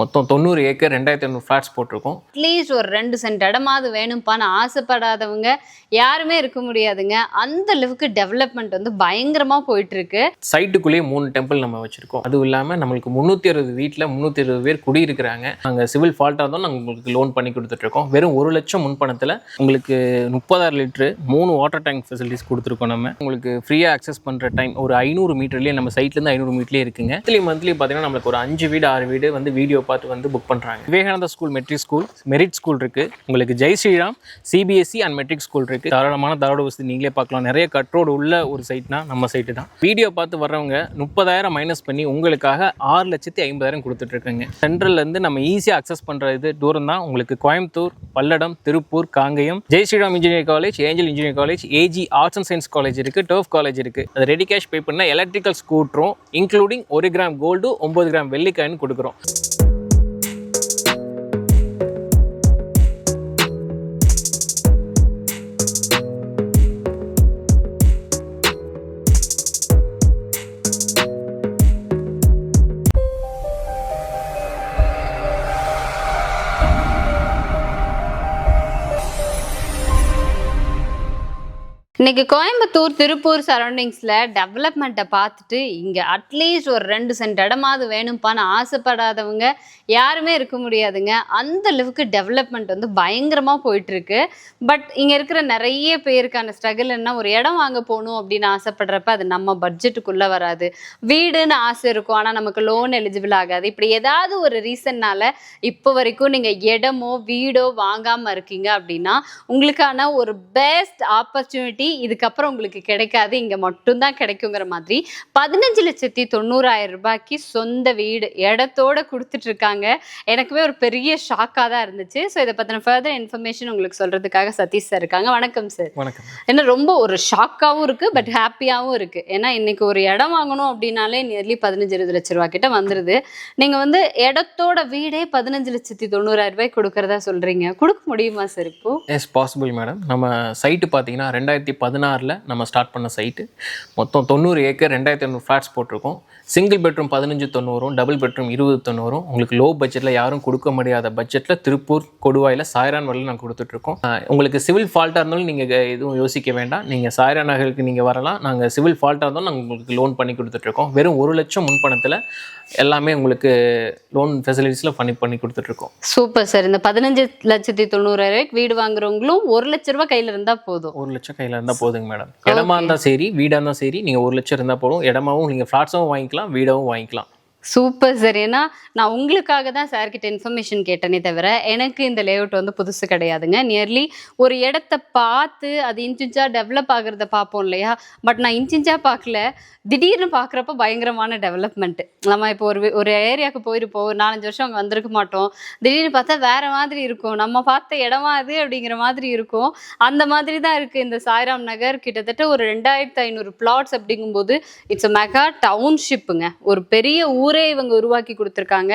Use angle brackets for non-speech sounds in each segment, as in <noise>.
மொத்தம் தொண்ணூறு ஏக்கர் ரெண்டாயிரத்தி ஐநூறு ஃப்ளாட்ஸ் போட்டிருக்கோம். அட்லீஸ்ட் ஒரு ரெண்டு சென்ட் இடமாவது வேணும்ப்பான்னு ஆசைப்படாதவங்க யாருமே இருக்க முடியாதுங்க. அந்த அளவுக்கு டெவலப்மெண்ட் வந்து பயங்கரமா போயிட்டு இருக்கு சைட்டுக்குள்ளேயே மூணு டெம்பிள் நம்ம வச்சிருக்கோம். அதுவும் இல்லாமல் நம்மளுக்கு முந்நூற்றி அறுபது வீட்டில் முந்நூற்றி இருபது பேர் குடியிருக்கிறாங்க. நாங்கள் சிவில் ஃபால்ட்டாக தான் நாங்கள் உங்களுக்கு லோன் பண்ணி கொடுத்துட்ருக்கோம் வெறும் ஒரு லட்சம் முன்பணத்தில் உங்களுக்கு முப்பதாயிரம் லிட்டரு மூணு வாட்டர் டேங்க் ஃபெசிலிட்டிஸ் கொடுத்துருக்கோம் நம்ம. உங்களுக்கு ஃப்ரீயாக அக்சஸ் பண்ணுற டைம் ஒரு ஐநூறு மீட்டர்லேயே நம்ம சைட்லேருந்து ஐநூறு மீட்டர்லேயே இருக்குங்க. மந்த்லி மந்த்லி பார்த்தீங்கன்னா நம்மளுக்கு ஒரு அஞ்சு வீடு ஆறு வீடு வந்து வீடியோ பார்த்து வந்து புக் பண்ணுறாங்க Vivekananda school matric school merit school இருக்குது உங்களுக்கு Jai Sriram CBSE and matric school இருக்குது தாராளமான தாரோட வசதி நீங்களே பார்க்கலாம். நிறைய கட்ரோடு உள்ள ஒரு சைட்னா நம்ம சைட்டு தான். வீடியோ பார்த்து வர்றவங்க முப்பதாயிரம் மைனஸ் பண்ணி உங்களுக்காக ஆறு லட்சத்தி ஐம்பதாயிரம் கொடுத்துட்ருக்காங்க சென்ட்ரல்லேருந்து நம்ம ஈஸியாக அக்சஸ் பண்ணுற இது தூரம் தான். உங்களுக்கு Coimbatore Palladam Tiruppur Kangayam Jai Sriram engineering college angel engineering college AG arts and science college இருக்குது டர்ஃப் காலேஜ் இருக்குது அது ரெடி கேஷ் பே பண்ணால் எலக்ட்ரிக்கல் ஸ்கூட்டரும் இன்க்ளூடிங் ஒரு கிராம் கோல்டு ஒம்பது கிராம் வெள்ளிக்காயின் கொடுக்குறோம். இன்னைக்கு கோயம்புத்தூர் திருப்பூர் சரௌண்டிங்ஸில் டெவலப்மெண்ட்டை பார்த்துட்டு இங்கே அட்லீஸ்ட் ஒரு ரெண்டு சென்ட் இடமாவது வேணும்ப்பான்னு ஆசைப்படாதவங்க யாருமே இருக்க முடியாதுங்க. அந்த அளவுக்கு டெவலப்மெண்ட் வந்து பயங்கரமாக போயிட்டுருக்கு. பட் இங்கே இருக்கிற நிறைய பேருக்கான ஸ்ட்ரகிள் என்ன ஒரு இடம் வாங்க போகணும் அப்படின்னு ஆசைப்படுறப்ப அது நம்ம பட்ஜெட்டுக்குள்ளே வராது. வீடுன்னு ஆசை இருக்கும் ஆனால் நமக்கு லோன் எலிஜிபிள் ஆகாது. இப்படி ஏதாவது ஒரு ரீசன்னால் இப்போ வரைக்கும் நீங்கள் இடமோ வீடோ வாங்காமல் இருக்கீங்க அப்படின்னா உங்களுக்கான ஒரு பெஸ்ட் ஆப்பர்ச்சுனிட்டி இதுக்கப்புறம் உங்களுக்கு கிடைக்காது இங்கே மட்டும்தான் கிடைக்குங்கிற மாதிரி பதினஞ்சு லட்சத்தி தொண்ணூறாயிரம் ரூபாய்க்கு சொந்த வீடு இடத்தோட கொடுத்துட்டு இருக்காங்க. எனக்குமே ஒரு பெரிய ஷாக்காக தான் இருந்துச்சு. ஸோ இதை பற்றின ஃபர்தர் இன்ஃபர்மேஷன் உங்களுக்கு சொல்கிறதுக்காக சதீஷ் சார் இருக்காங்க. வணக்கம் சார் வணக்கம். ஏன்னா ரொம்ப ஒரு ஷாக்காகவும் இருக்கு பட் ஹாப்பியாகவும் இருக்கு. ஏன்னா இன்னைக்கு ஒரு இடம் வாங்கணும் அப்படின்னாலே நியர்லி பதினஞ்சு இருபது லட்ச ரூபா கிட்ட வந்துருது. நீங்க வந்து இடத்தோட வீடே பதினஞ்சு லட்சத்தி தொண்ணூறாயிரம் ரூபாய் கொடுக்கறதா சொல்றீங்க. கொடுக்க முடியுமா சார் இப்போ? எஸ் பாசிபிள் மேடம் நம்ம சைட்டு பார்த்தீங்கன்னா ரெண்டாயிரத்தி பதினாறில் நம்ம ஸ்டார்ட் பண்ண சைட்டு மொத்தம் தொண்ணூறு ஏக்கர் ரெண்டாயிரத்தி ஐநூறு ஃப்ளாட்ஸ் போட்டிருக்கோம். சிங்கிள் பெட்ரூம் பதினஞ்சு தொண்ணூறும் டபுள் பெட்ரூம் இருபது தொண்ணூறும். உங்களுக்கு லோ பட்ஜெட்டில் யாரும் கொடுக்க முடியாத பட்ஜெட்டில் திருப்பூர் கொடுவாயில் சாய்ரான் வரையில் நாங்கள் கொடுத்துட்ருக்கோம் உங்களுக்கு சிவில் ஃபால்ட்டாக இருந்தாலும் நீங்கள் எதுவும் யோசிக்க வேண்டாம். நீங்கள் சாய்ரான் நகருக்கு நீங்கள் வரலாம். நாங்கள் சிவில் ஃபால்ட்டாக இருந்தாலும் நாங்கள் உங்களுக்கு லோன் பண்ணி கொடுத்துட்ருக்கோம் வெறும் ஒரு லட்சம் முன்பணத்தில் எல்லாமே உங்களுக்கு லோன் ஃபெசிலிட்டிஸில் பண்ணி பண்ணி கொடுத்துட்ருக்கோம் சூப்பர் சார். இந்த பதினஞ்சு லட்சத்தி தொண்ணூறாயிரம் வீடு வாங்குறவங்களும் ஒரு லட்ச ரூபாய் கையில இருந்தா போதும். ஒரு லட்சம் கையில் இருந்தால் போதுங்க மேடம் இடமா இருந்தால் சரி வீடாக இருந்தால் சரி நீங்கள் ஒரு லட்சம் இருந்தால் போதும். இடமாவும் நீங்கள் ஃப்ளாட்ஸாகவும் வாங்கிக்கலாம் வீடாகவும் வாங்கிக்கலாம். Super sir. ஏன்னா நான் உங்களுக்காக தான் சார்கிட்ட இன்ஃபர்மேஷன் கேட்டேனே தவிர எனக்கு இந்த லேஅவுட் வந்து புதுசு கிடையாதுங்க. நியர்லி ஒரு இடத்த பார்த்து அது இன்ச்சிஞ்சா டெவலப் ஆகுறத பார்ப்போம் இல்லையா? பட் நான் இன்ச்சிஞ்சா பார்க்கல. திடீர்னு பார்க்குறப்ப பயங்கரமான டெவலப்மெண்ட் நம்ம இப்போ ஒரு ஒரு ஏரியாவுக்கு போயிருப்போம். ஒரு நாலஞ்சு வருஷம் அங்கே வந்திருக்க மாட்டோம். திடீர்னு பார்த்தா வேற மாதிரி இருக்கும். நம்ம பார்த்த இடமா அது அப்படிங்கிற மாதிரி இருக்கும். அந்த மாதிரி தான் இருக்குது இந்த சாய்ராம் நகர் கிட்டத்தட்ட ஒரு ரெண்டாயிரத்து ஐநூறு பிளாட்ஸ் அப்படிங்கும்போது இட்ஸ் அ மெகா டவுன்ஷிப்புங்க ஒரு பெரிய ஊர் இவங்க உருவாக்கி கொடுத்துருக்காங்க.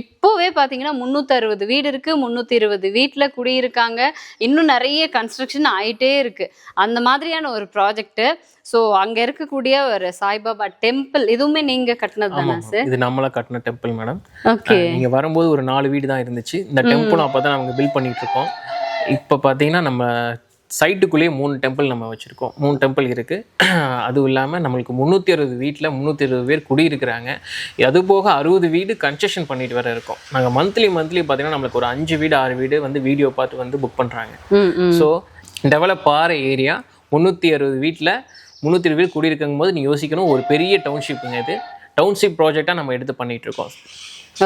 இப்போவே பார்த்தீங்கன்னா முந்நூற்றி அறுபது வீடு இருக்குது முந்நூற்றி இருபது வீட்டில் குடியிருக்காங்க. இன்னும் நிறைய கன்ஸ்ட்ரக்ஷன் ஆயிட்டே இருக்குது அந்த மாதிரியான ஒரு ப்ராஜெக்ட்டு ஸோ அங்கே இருக்கக்கூடிய ஒரு சாய்பாபா டெம்பிள் இதுவுமே நீங்கள் கட்டினது தானே சார் இது நம்மளா கட்டின டெம்பிள் மேடம் ஓகே நீங்கள் வரும்போது ஒரு நாலு வீடு தான் இருந்துச்சு. இந்த டெம்பிள் அப்போ தான் நாங்கள் பில்ட் இருக்கோம். இப்போ பார்த்தீங்கன்னா நம்ம சைட்டுக்குள்ளேயே மூணு டெம்பிள் நம்ம வச்சுருக்கோம். மூணு டெம்பிள் இருக்குது <clears throat> அதுவும் இல்லாமல் நம்மளுக்கு முந்நூற்றி அறுபது வீட்டில் முந்நூற்றி இருபது பேர் குடியிருக்கிறாங்க. அது போக அறுபது வீடு கன்ஸ்ட்ரக்ஷன் பண்ணிட்டு வர இருக்கோம். நாங்கள் மந்த்லி மந்த்லி பார்த்தீங்கன்னா நம்மளுக்கு ஒரு அஞ்சு வீடு ஆறு வீடு வந்து வீடியோ பார்த்து வந்து புக் பண்ணுறாங்க ஸோ டெவலப் ஆகிற ஏரியா முந்நூற்றி அறுபது வீட்டில் முந்நூற்றி இருபது வீடு குடியிருக்கும் போது நீங்கள் யோசிக்கணும் ஒரு பெரிய டவுன்ஷிப்புங்க இது. டவுன்ஷிப் ப்ராஜெக்டாக நம்ம எடுத்து பண்ணிட்டு இருக்கோம்.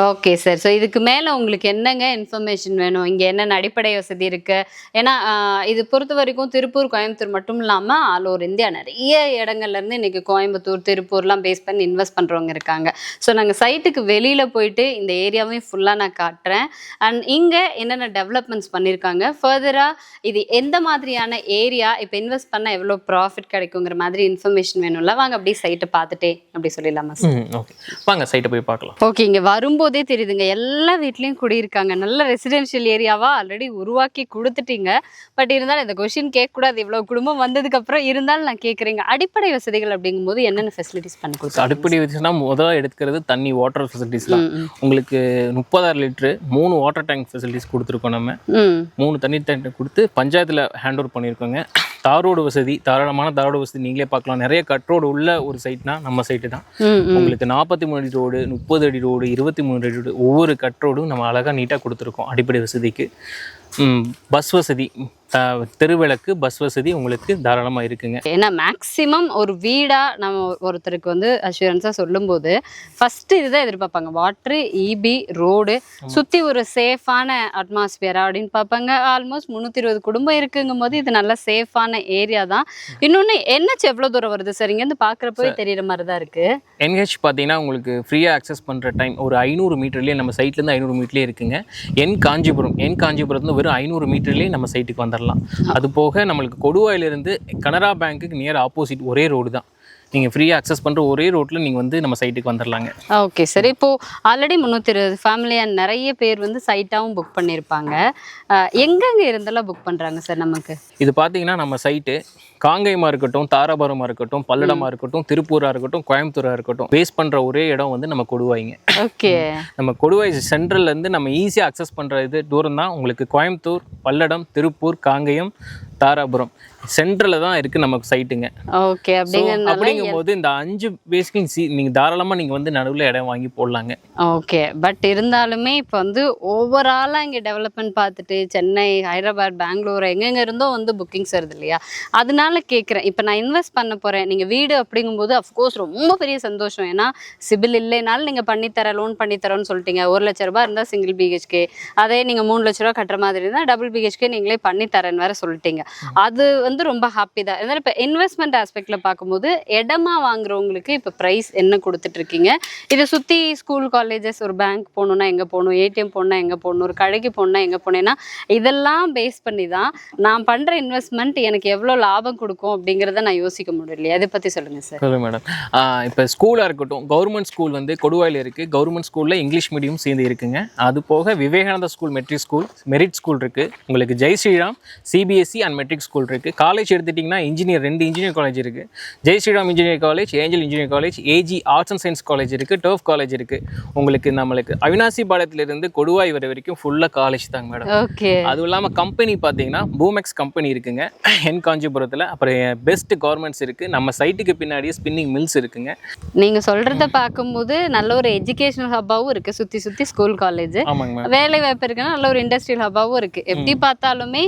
Okay sir. ஸோ இதுக்கு மேலே உங்களுக்கு என்னங்க இன்ஃபர்மேஷன் வேணும்? இங்கே என்னென்ன அடிப்படை வசதி இருக்கு? ஏன்னா இது பொறுத்த வரைக்கும் திருப்பூர் கோயம்புத்தூர் மட்டும் இல்லாமல் ஆல் ஓவர் இந்தியா நிறைய இடங்கள்ல இருந்து இன்னைக்கு கோயம்புத்தூர் திருப்பூர்லாம் பேஸ் பண்ணி இன்வெஸ்ட் பண்ணுறவங்க இருக்காங்க. ஸோ நாங்கள் சைட்டுக்கு வெளியில் போயிட்டு இந்த ஏரியாவையும் ஃபுல்லாக நான் காட்டுறேன். அண்ட் இங்கே என்னென்ன டெவலப்மெண்ட்ஸ் பண்ணியிருக்காங்க ஃபர்தராக இது எந்த மாதிரியான ஏரியா இப்போ இன்வெஸ்ட் பண்ணால் எவ்வளோ ப்ராஃபிட் கிடைக்குங்கிற மாதிரி இன்ஃபர்மேஷன் வேணும்ல? வாங்க அப்படியே சைட்டை பார்த்துட்டே அப்படி சொல்லிடலாமா சார்? ஓகே. வாங்க சைட்டை போய் பார்க்கலாம். ஓகே இங்கே வரும்போது பார்க்கும்போதே தெரியுதுங்க. எல்லா வீட்லயும் குடியிருக்காங்க. நல்ல ரெசிடென்ஷியல் ஏரியாவா ஆல்ரெடி உருவாக்கி கொடுத்துட்டீங்க. பட் இருந்தாலும் இந்த கொஷின் கேட்கக்கூடாது. இவ்வளவு குடும்பம் வந்ததுக்கு அப்புறம் இருந்தாலும் நான் கேட்குறேங்க. அடிப்படை வசதிகள் அப்படிங்கும்போது என்னென்ன ஃபெசிலிட்டிஸ் பண்ணி கொடுத்தாங்க அடுப்படி வச்சுன்னா முதல்ல எடுக்கிறது தண்ணி வாட்டர் ஃபெசிலிட்டிஸ் தான். உங்களுக்கு முப்பதாயிரம் லிட்டரு மூணு வாட்டர் டேங்க் ஃபெசிலிட்டிஸ் கொடுத்துருக்கோம் நம்ம. மூணு தண்ணி டேங்க் கொடுத்து பஞ்சாயத்தில் ஹேண்ட் ஓவர் பண்ணியிருக்கோங்க. தார் ரோடு வசதி தாராளமான தார் ரோடு வசதி நீங்களே பார்க்கலாம். நிறைய கட் ரோடு உள்ள ஒரு சைட்னா நம்ம சைட்டு தான். உங்களுக்கு நாற்பத்தி மூணு அடி ரோடு முப்பது அடி ரோடு இருபத்தி மூணு ஒவ்வொரு கட்ரோடும் நம்ம அழகாக நீட்டாக கொடுத்துருக்கோம் அடிப்படை வசதிக்கு. பஸ் வசதி. தெருவிளக்கு பஸ் வசதி உங்களுக்கு தாராளமாக இருக்குங்க. ஏன்னா மேக்ஸிமம் ஒரு வீடா நம்ம ஒருத்தருக்கு வந்து அஷூரன்ஸாக சொல்லும்போது ஃபர்ஸ்ட் இதுதான் எதிர்பார்ப்பாங்க. வாட்ரு இபி ரோடு சுற்றி ஒரு சேஃபான அட்மாஸ்பியரா அப்படின்னு பார்ப்பாங்க. ஆல்மோஸ்ட் முந்நூற்றி இருபது குடும்பம் இருக்குங்கும் போது இது நல்ல சேஃபான ஏரியா தான். இன்னொன்று என்ஹெச் எவ்வளோ தூரம் வருது சார் இங்கேருந்து பார்க்குறப்பவே தெரியுற மாதிரி தான் இருக்கு. என்ஹெச் பார்த்தீங்கன்னா உங்களுக்கு ஃப்ரீயாக அக்சஸ் பண்ணுற டைம் ஒரு ஐநூறு மீட்டர்லேயே நம்ம சைட்லேருந்து ஐநூறு மீட்டர்லேயே இருக்குங்க. என் காஞ்சிபுரம் என் காஞ்சிபுரத்துலேருந்து வெறும் ஐநூறு மீட்டர்லேயே நம்ம சைட்டுக்கு வந்துடலாம் அது போக நம்மளுக்கு கொடுவாயிலிருந்து கனரா பேங்க்குக்கு நியர் ஆப்போசிட் ஒரே ரோடு தான். நீங்கள் ஃப்ரீயாக அக்சஸ் பண்ணுற ஒரே ரோட்டில் நீங்கள் வந்து நம்ம சைட்டுக்கு வந்துடலாங்க ஓகே சார் இப்போ ஆல்ரெடி முந்நூற்றி இருபது ஃபேமிலியாக நிறைய பேர் வந்து சைட்டாகவும் புக் பண்ணியிருப்பாங்க எங்கெங்க இருந்தெல்லாம் புக் பண்ணுறாங்க சார் நமக்கு? இது பார்த்தீங்கன்னா நம்ம சைட்டு காங்கேயமாக இருக்கட்டும் தாராபுரமாக இருக்கட்டும் பல்லடமாக இருக்கட்டும் திருப்பூராக இருக்கட்டும் கோயம்புத்தூராக இருக்கட்டும் பேஸ் பண்ணுற ஒரே இடம் வந்து நம்ம கொடுவாய்ங்க. ஓகே நம்ம கொடுவாய் சென்ட்ரல்லேருந்து நம்ம ஈஸியாக அக்சஸ் பண்ணுற இது தூரம் தான் உங்களுக்கு கோயம்புத்தூர் பல்லடம் திருப்பூர் காங்கேயம் தாராபுரம். சென்ட்ரலில் தான் இருக்குது நமக்கு சைட்டுங்க ஓகே அப்படிங்கிறதுனால அப்படிங்கும்போது இந்த அஞ்சு பேஸ்க்கு சி நீங்கள் தாராளமாக நீங்கள் வந்து நடுவில் இடம் வாங்கி போடலாங்க. ஓகே பட் இருந்தாலுமே இப்போ வந்து ஓவராலாக இங்கே டெவலப்மெண்ட் பார்த்துட்டு சென்னை ஹைதராபாத் பெங்களூர் எங்கெங்க இருந்தோ வந்து புக்கிங்ஸ் வருது இல்லையா? அதனால கேட்குறேன் இப்போ நான் இன்வெஸ்ட் பண்ண போகிறேன் நீங்கள் வீடு அப்படிங்கும்போது அஃப்கோர்ஸ் ரொம்ப பெரிய சந்தோஷம். ஏன்னா சிபில் இல்லைனாலும் நீங்கள் பண்ணித்தர லோன் பண்ணித்தரோன்னு சொல்லிட்டீங்க. ஒரு லட்ச ரூபாய் இருந்தால் சிங்கிள் பிஹெச்கே அதே நீங்கள் மூணு லட்ச ரூபா கட்டுற மாதிரி இருந்தால் டபுள் பிஹெச்கே நீங்களே பண்ணித்தரேன்னு வேற சொல்லிட்டீங்க. அது வந்து ரொம்ப ஹாப்பி தான். இருந்தாலும் இப்போ இன்வெஸ்ட்மெண்ட் ஆஸ்பெக்ட்ல பார்க்கும்போது இடமா வாங்குறவங்களுக்கு இப்போ ப்ரைஸ் என்ன கொடுத்துட்டு இருக்கீங்க இதை சுற்றி ஸ்கூல் காலேஜஸ் ஒரு பேங்க் போகணுன்னா எங்கே போகணும்? ஏடிஎம் போகணுன்னா எங்கே போகணும்? ஒரு கடைக்கு போகணுன்னா எங்கே போனேன்னா இதெல்லாம் பேஸ் பண்ணி தான் நான் பண்ணுற இன்வெஸ்ட்மெண்ட் எனக்கு எவ்வளோ லாபம் கொடுக்கும் அப்படிங்கிறத நான் யோசிக்க முடியும் இல்லையா? அதை பற்றி சொல்லுங்கள் சார் சொல்லுங்க மேடம் இப்போ ஸ்கூலாக இருக்கட்டும் கவர்மெண்ட் ஸ்கூல் வந்து கொடுவாயில் இருக்குது கவர்மெண்ட் ஸ்கூலில் இங்கிலீஷ் மீடியம் சேர்ந்து இருக்குங்க. அது போக Vivekananda school matric school Merit school இருக்குது உங்களுக்கு Jai Sriram CBSE and matric school இருக்குது காலேஜ் எடுத்துட்டிங்கன்னா இன்ஜினியர் ரெண்டு இன்ஜினியர் காலேஜ் இருக்குது Jai Sriram engineer college Angel engineer college AG arts and science college இருக்குது டர்ஃப் காலேஜ் இருக்குது உங்களுக்கு நம்மளுக்கு அவினாசி பாளையத்திலிருந்து கொடுவாய் வர வரைக்கும் ஃபுல்லாக காலேஜ் தாங்க மேடம் ஓகே அதுவும் இல்லாமல் கம்பெனி பார்த்தீங்கன்னா பூமெக்ஸ் கம்பெனி இருக்குங்க. என் காஞ்சிபுரத்தில் அப்புறம் பெஸ்ட் கவர்மெண்ட்ஸ் இருக்குது நம்ம சைட்டுக்கு பின்னாடியே ஸ்பின்னிங் மில்ஸ் இருக்குங்க. நீங்கள் சொல்கிறத பார்க்கும்போது நல்ல ஒரு எஜுகேஷனல் ஹப்பாவும் இருக்குது சுற்றி சுற்றி ஸ்கூல் காலேஜ் வேலை வாய்ப்பு இருக்குன்னா நல்ல ஒரு இண்டஸ்ட்ரியல் ஹப்பாவும் இருக்குது எப்படி பார்த்தாலுமே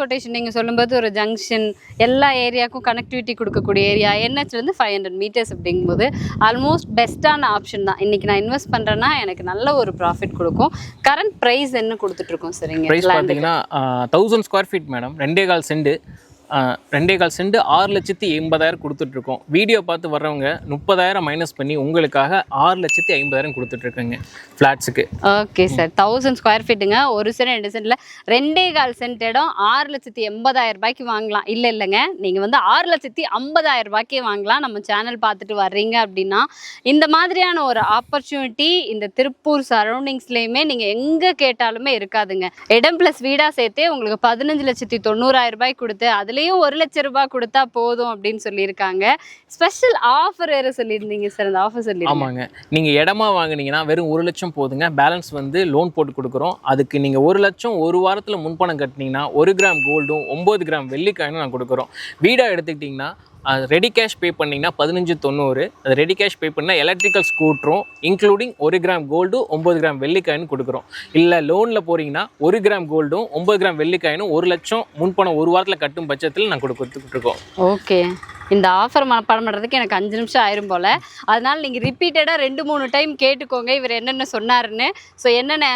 டிரான்ஸ்போர்ட்டேஷன் நீங்கள் சொல்லும்போது ஒரு ஜங்ஷன் எல்லா ஏரியாவுக்கும் கனெக்டிவிட்டி கொடுக்கக்கூடிய ஏரியா என்ஹெச்லேருந்து ஃபைவ் ஹண்ட்ரட் மீட்டர்ஸ் அப்படிங்கும்போது ஆல்மோஸ்ட் பெஸ்ட்டான ஆப்ஷன் தான். இன்றைக்கி நான் இன்வெஸ்ட் பண்ணுறேன்னா எனக்கு நல்ல ஒரு ப்ராஃபிட் கொடுக்கும். கரண்ட் ப்ரைஸ் என்ன கொடுத்துட்ருக்கோம் சரிங்க ப்ரைஸ் பார்த்தீங்கன்னா தௌசண்ட் ஸ்கொயர் ஃபீட் மேடம் ரெண்டே கால் செண்டு ரெண்டே கால் செண்டு ஆறு லட்சத்தி எண்பதாயிரம் கொடுத்துட்ருக்கோம். வீடியோ பார்த்து வர்றவங்க முப்பதாயிரம் மைனஸ் பண்ணி உங்களுக்காக ஆறு லட்சத்தி ஐம்பதாயிரம் கொடுத்துட்ருக்கேங்க ஃப்ளாட்ஸுக்கு ஓகே சார் தௌசண்ட் ஸ்கொயர் ஃபீட்டுங்க ஒரு சென்ட் ரெண்டு சென்ட்டில் ரெண்டே கால் சென்ட் இடம் ஆறு லட்சத்தி எண்பதாயிரம் ரூபாய்க்கு வாங்கலாம். இல்லை இல்லைங்க. நீங்கள் வந்து ஆறு லட்சத்தி ஐம்பதாயிரம் ரூபாய்க்கே வாங்கலாம். நம்ம சேனல் பார்த்துட்டு வர்றீங்க அப்படின்னா இந்த மாதிரியான ஒரு ஆப்பர்ச்சுனிட்டி இந்த திருப்பூர் சரௌண்டிங்ஸ்லேயுமே நீங்கள் எங்கே கேட்டாலுமே இருக்காதுங்க. இடம் ப்ளஸ் வீடாக சேர்த்தே உங்களுக்கு பதினஞ்சு லட்சத்தி தொண்ணூறாயிரம் ரூபாய் கொடுத்து அதுலேயும் ஒரு லட்ச ரூபாய் கொடுத்தா போதும் அப்படின்னு சொல்லியிருக்காங்க. ஸ்பெஷல் ஆஃபர் வேறு சொல்லியிருந்தீங்க சார் அந்த ஆஃபர் சொல்லி ஆமாங்க. நீங்கள் இடமா வாங்குனீங்கன்னா வெறும் ஒரு லட்சம் போதுங்க. பேலன்ஸ் வந்து லோன் போட்டு கொடுக்குறோம். அதுக்கு நீங்கள் ஒரு லட்சம் ஒரு வாரத்தில் முன்பணம் கட்டினீங்கன்னா ஒரு கிராம் கோல்டும் ஒம்பது கிராம் வெள்ளிக்காயினும் நான் கொடுக்குறோம். வீடாக எடுத்துக்கிட்டிங்கன்னா ரெடி கேஷ் பே பண்ணிங்கன்னா பதினஞ்சு தொண்ணூறு. அது ரெடி கேஷ் பே பண்ணால் எலக்ட்ரிக்கல் ஸ்கூட்டரும் இன்க்ளூடிங் ஒரு கிராம் கோல்டும் ஒம்பது கிராம் வெள்ளிக்காயினும் கொடுக்குறோம். இல்லை லோனில் போகிறீங்கன்னா ஒரு கிராம் கோல்டும் ஒம்பது கிராம் வெள்ளிக்காயினும் ஒரு லட்சம் முன்பணம் ஒரு வாரத்தில் கட்டும் பட்சத்தில் நான் கொடுத்துட்டு இருக்கோம். ஓகே இந்த ஆஃபர் மனப்பாடம் பண்ணுறதுக்கு எனக்கு அஞ்சு நிமிஷம் ஆயிரும் போல். அதனால நீங்கள் ரிப்பீட்டடாக ரெண்டு மூணு டைம் கேட்டுக்கோங்க. இவர் என்னென்ன சொன்னாருன்னு. ஸோ என்னென்ன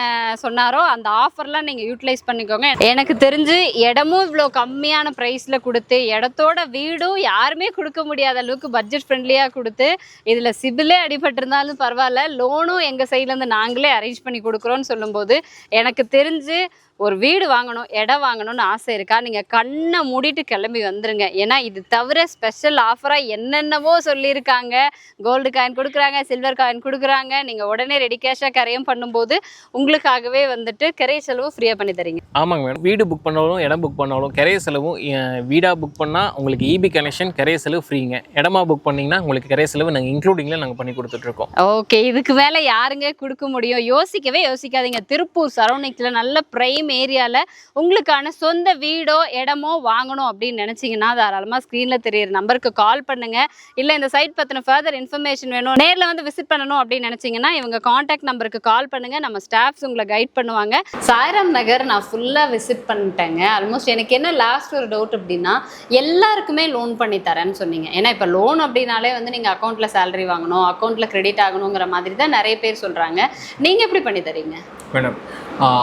சொன்னாரோ அந்த ஆஃபர்லாம் நீங்கள் யூட்டிலைஸ் பண்ணிக்கோங்க. எனக்கு தெரிஞ்சு இடமும் இவ்வளோ கம்மியான ப்ரைஸில் கொடுத்து இடத்தோட வீடும் யாருமே கொடுக்க முடியாத அளவுக்கு பட்ஜெட் ஃப்ரெண்ட்லியாக கொடுத்து இதில் சிபிலே அடிபட்டிருந்தாலும் பரவாயில்ல லோனும் எங்கள் சைட்லேருந்து நாங்களே அரேஞ்ச் பண்ணி கொடுக்குறோன்னு சொல்லும்போது எனக்கு தெரிஞ்சு ஒரு வீடு வாங்கணும் இடம் வாங்கணும்னு ஆசை இருக்கா? நீங்கள் கண்ணை மூடிட்டு கிளம்பி வந்துருங்க. ஏன்னா இது தவிர ஸ்பெஷல் ஆஃபராக என்னென்னவோ சொல்லியிருக்காங்க. கோல்டு காயின் கொடுக்குறாங்க சில்வர் காயின் கொடுக்குறாங்க. நீங்கள் உடனே ரெடி கேஷாக கரையும் பண்ணும்போது உங்களுக்காகவே வந்துட்டு கரை செலவு ஃப்ரீயாக பண்ணி தரீங்க. ஆமாங்க மேடம் வீடு புக் பண்ணாலும் இடம் புக் பண்ணாலும் கிரைய செலவும் அஹ், வீடா புக் பண்ணால் உங்களுக்கு இபி கனெக்ஷன் கிரைய செலவு ஃப்ரீங்க இடமா புக் பண்ணிங்கன்னா உங்களுக்கு கிரைய செலவு நாங்கள் இன்க்ளூடிங்கில் நாங்கள் பண்ணி கொடுத்துட்ருக்கோம். ஓகே இதுக்கு மேலே யாருங்க கொடுக்க முடியும்? யோசிக்கவே யோசிக்காதீங்க. திருப்பூர் சரௌண்டிங்ஸில் நல்ல ப்ரைம் ஏரியாவில் உங்களுக்கான சொந்த வீடோ இடமோ வாங்கணும் அப்படின்னு நினச்சிங்கன்னா தாராளமாக ஸ்க்ரீனில் தெரியுற நம்பருக்கு கால் பண்ணுங்க. இல்லை இந்த சைட் பற்றின ஃபர்தர் இன்ஃபர்மேஷன் வேணும் நேரில் வந்து விசிட் பண்ணணும் அப்படின்னு நினச்சிங்கன்னா இவங்க காண்டாக்ட் நம்பருக்கு கால் பண்ணுங்க. நம்ம ஸ்டாஃப்ஸ் உங்களை கைட் பண்ணுவாங்க. சாய்ராம் நகர் நான் ஃபுல்லாக விசிட் பண்ணிட்டேங்க. ஆல்மோஸ்ட் எனக்கு என்ன லாஸ்ட் ஒரு டவுட் அப்படின்னா எல்லாருக்குமே லோன் பண்ணி தரேன்னு சொன்னீங்க. ஏன்னா இப்போ லோன் அப்படின்னாலே வந்து நீங்கள் அக்கௌண்ட்டில் சேலரி வாங்கணும் அக்கௌண்ட்டில் கிரெடிட் ஆகணுங்கிற மாதிரி தான் நிறைய பேர் சொல்கிறாங்க நீங்கள் எப்படி பண்ணி தரீங்க? மேடம்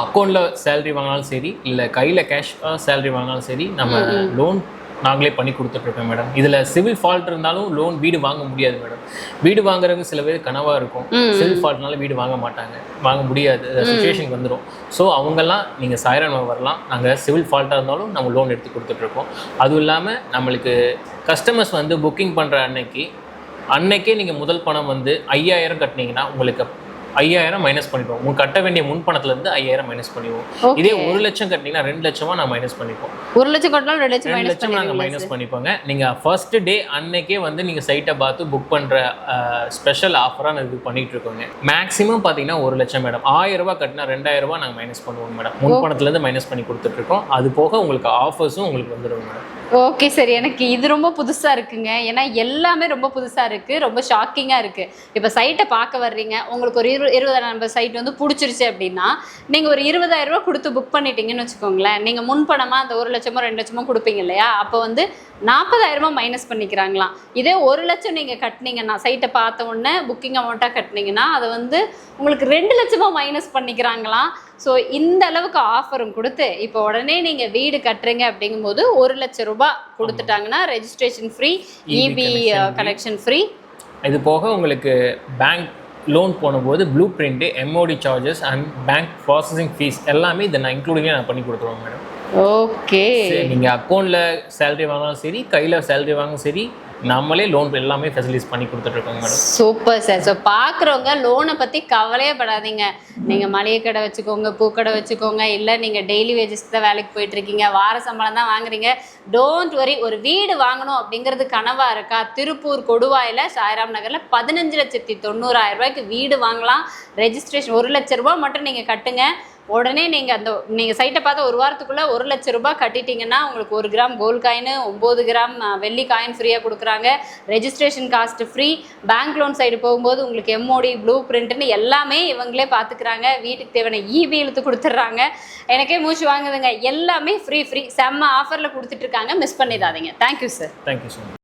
அக்கௌண்ட்டில் சேலரி வாங்கினாலும் சரி இல்லை கையில் கேஷ் சேலரி வாங்கினாலும் சரி நம்ம லோன் நாங்களே பண்ணி கொடுத்துட்ருக்கோம் மேடம் இதில் சிவில் ஃபால்ட் இருந்தாலும் லோன் வீடு வாங்க முடியாது மேடம் வீடு வாங்குறதுக்கு சில பேர் கனவாக இருக்கும். சிவில் ஃபால்ட்னால வீடு வாங்க மாட்டாங்க. வாங்க முடியாது. சுச்சுவேஷன் வந்துடும் ஸோ அவங்கெல்லாம் நீங்கள் சாயரன் வரலாம். நாங்கள் சிவில் ஃபால்ட்டாக இருந்தாலும் நம்ம லோன் எடுத்து கொடுத்துட்ருக்கோம் அதுவும் இல்லாமல் நம்மளுக்கு கஸ்டமர்ஸ் வந்து புக்கிங் பண்ணுற அன்னைக்கு அன்னைக்கே நீங்கள் முதல் பணம் வந்து ஐயாயிரம் கட்டினீங்கன்னா உங்களுக்கு ஐயாயிரம் மைனஸ் பண்ணிப்போம். உங்களுக்கு கட்ட வேண்டிய முன் பணத்துலேருந்து ஐயாயிரம் மைனஸ் பண்ணிடுவோம். இதே ஒரு லட்சம் கட்டினீங்கன்னா ரெண்டு லட்சமா நான் மைனஸ் பண்ணிப்போம். ஒரு லட்சம் கொண்டாலும் ரெண்டு லட்சம் ரெண்டு லட்சம் நாங்கள் மைனஸ் பண்ணிப்போங்க. நீங்கள் ஃபர்ஸ்ட் டே அன்னைக்கே வந்து நீங்கள் சைட்டை பார்த்து புக் பண்ணுற ஸ்பெஷல் ஆஃபராக நான் இது பண்ணிட்டு இருக்கோங்க. மேக்ஸிமம் பார்த்தீங்கன்னா ஒரு லட்சம் மேடம் ஆயிரம் ரூபாய் கட்டினா ரெண்டாயிரம் ரூபாய் நாங்கள் மைனஸ் பண்ணுவோம் மேடம் முன் பணத்துலேருந்து மைனஸ் பண்ணி கொடுத்துட்ருக்கோம் அது போக உங்களுக்கு ஆஃபர்ஸும் உங்களுக்கு வந்துடும் மேடம் ஓகே சார். எனக்கு இது ரொம்ப புதுசாக இருக்குங்க. ஏன்னா எல்லாமே ரொம்ப புதுசாக இருக்குது ரொம்ப ஷாக்கிங்காக இருக்குது இப்போ சைட்டை பார்க்க வர்றீங்க. உங்களுக்கு ஒரு இரு இருபதாயிரம் நம்பர் சைட் வந்து பிடிச்சிருச்சு அப்படின்னா நீங்கள் ஒரு இருபதாயிரம் கொடுத்து புக் பண்ணிட்டீங்கன்னு வச்சுக்கோங்களேன். நீங்கள் முன்பணமாக அந்த ஒரு லட்சமோ ரெண்டு லட்சமோ கொடுப்பீங்க இல்லையா? அப்போ வந்து நாற்பதாயிரமா மைனஸ் பண்ணிக்கிறாங்களாம். இதே ஒரு லட்சம் நீங்கள் கட்டினீங்கன்னா சைட்டை பார்த்த உடனே புக்கிங் அமௌண்ட்டாக கட்டினீங்கன்னா அதை வந்து உங்களுக்கு ரெண்டு லட்சமாக மைனஸ் பண்ணிக்கிறாங்களாம். ஸோ இந்த அளவுக்கு ஆஃபரும் கொடுத்து இப்போ உடனே நீங்கள் வீடு கட்டுறீங்க அப்படிங்கும்போது ஒரு லட்சம் ரூபாய் கொடுத்துட்டாங்கன்னா registration free EB connection free இது போக உங்களுக்கு பேங்க் லோன் போடும்போது blue print MOD charges and bank processing fees எல்லாமே இதை நான் இன்க்ளூடிங்காக நான் பண்ணி கொடுத்துருவோம் மேடம் ஓகே நீங்கள் அக்கௌண்ட்டில் சேலரி வாங்கினாலும் சரி கையில் சேலரி வாங்கினாலும் சரி நம்மளே லோன் எல்லாமே ஃபெசிலிட்டிஸ் பண்ணி கொடுத்துட்ருக்கோங்க மேடம் சூப்பர் சார் ஸோ பார்க்குறவங்க லோனை பற்றி கவலையே படாதீங்க. நீங்கள் மளிகை கடை வச்சுக்கோங்க பூக்கடை வச்சுக்கோங்க இல்லை நீங்கள் டெய்லி வேஜஸ் தான் வேலைக்கு போயிட்டுருக்கீங்க வார சம்பளம் தான் வாங்குறீங்க. டோன்ட் வரி ஒரு வீடு வாங்கணும் அப்படிங்கிறது கனவாக இருக்கா? திருப்பூர் கொடுவாயில் சாய்ராம் நகரில் பதினஞ்சு லட்சத்தி தொண்ணூறாயிரம் ரூபாய்க்கு வீடு வாங்கலாம். ரெஜிஸ்ட்ரேஷன் ஒரு லட்ச ரூபா மட்டும் நீங்கள் கட்டுங்க. உடனே நீங்கள் அந்த நீங்கள் சைட்டை பார்த்து ஒரு வாரத்துக்குள்ளே ஒரு லட்ச ரூபாய் கட்டிட்டீங்கன்னா உங்களுக்கு ஒரு கிராம் கோல்டு காயின் ஒம்பது கிராம் வெள்ளி காயின் ஃப்ரீயாக கொடுக்குறாங்க. Registration cost free bank loan side போகும்போது உங்களுக்கு எம்ஓடி ப்ளூ பிரிண்ட்னு எல்லாமே இவங்களே பார்த்துக்கிறாங்க. வீட்டுக்கு தேவையான இபி இழுத்து கொடுத்துட்றாங்க. எனக்கே மூச்சு வாங்குதுங்க. எல்லாமே ஃப்ரீ ஃப்ரீ செம்ம ஆஃபரில் கொடுத்துட்ருக்காங்க மிஸ் பண்ணிடாதீங்க. Thank you sir thank you sir